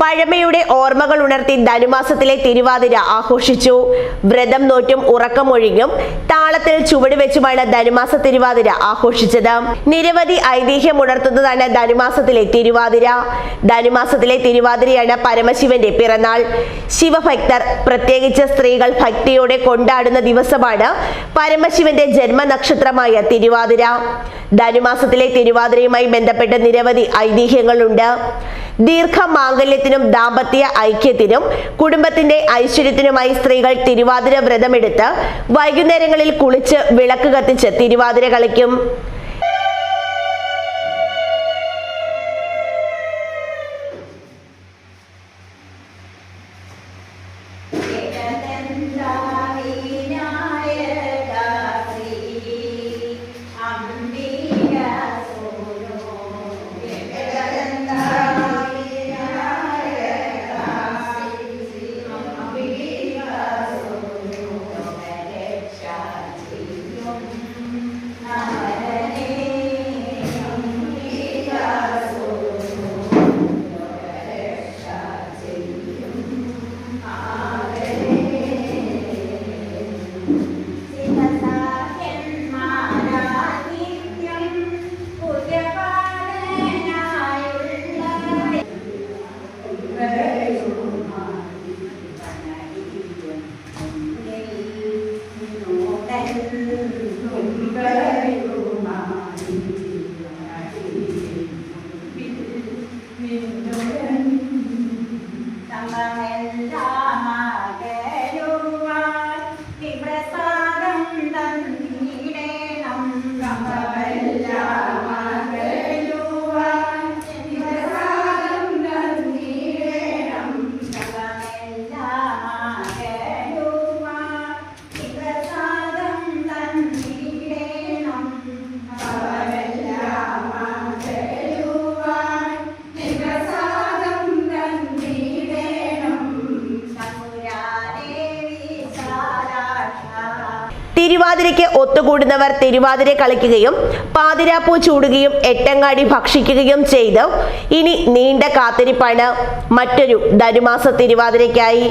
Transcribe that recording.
പഴമയുടെ ഓർമ്മകൾ ഉണർത്തി ധനുമാസത്തിലെ തിരുവാതിര ആഘോഷിച്ചു. വ്രതം നോറ്റും ഉറക്കമൊഴിഞ്ഞും താളത്തിൽ ചുവട് വെച്ചുമാണ് ധനുമാസ തിരുവാതിര ആഘോഷിച്ചത്. നിരവധി ഐതിഹ്യം ഉണർത്തുന്നതാണ് ധനുമാസത്തിലെ തിരുവാതിര. ധനുമാസത്തിലെ തിരുവാതിരയാണ് പരമശിവന്റെ പിറന്നാൾ. ശിവഭക്തർ പ്രത്യേകിച്ച് സ്ത്രീകൾ ഭക്തിയോടെ കൊണ്ടാടുന്ന ദിവസമാണ് പരമശിവന്റെ ജന്മനക്ഷത്രമായ തിരുവാതിര. ധനുമാസത്തിലെ തിരുവാതിരയുമായി ബന്ധപ്പെട്ട് നിരവധി ഐതിഹ്യങ്ങളുണ്ട്. ദീർഘമാംഗല്യത്തിനും ദാമ്പത്യ ഐക്യത്തിനും കുടുംബത്തിന്റെ ഐശ്വര്യത്തിനുമായി സ്ത്രീകൾ തിരുവാതിര വ്രതമെടുത്ത് വൈകുന്നേരങ്ങളിൽ കുളിച്ച് വിളക്ക് കത്തിച്ച് തിരുവാതിര കളിക്കും. തിരുവാതിരയ്ക്ക് ഒത്തുകൂടുന്നവർ തിരുവാതിര കളിക്കുകയും പാതിരാപ്പൂ ചൂടുകയും എട്ടങ്ങാടി ഭക്ഷിക്കുകയും ചെയ്ത്. ഇനി നീണ്ട കാത്തിരിപ്പാണ് മറ്റൊരു ധനുമാസ തിരുവാതിരയ്ക്കായി.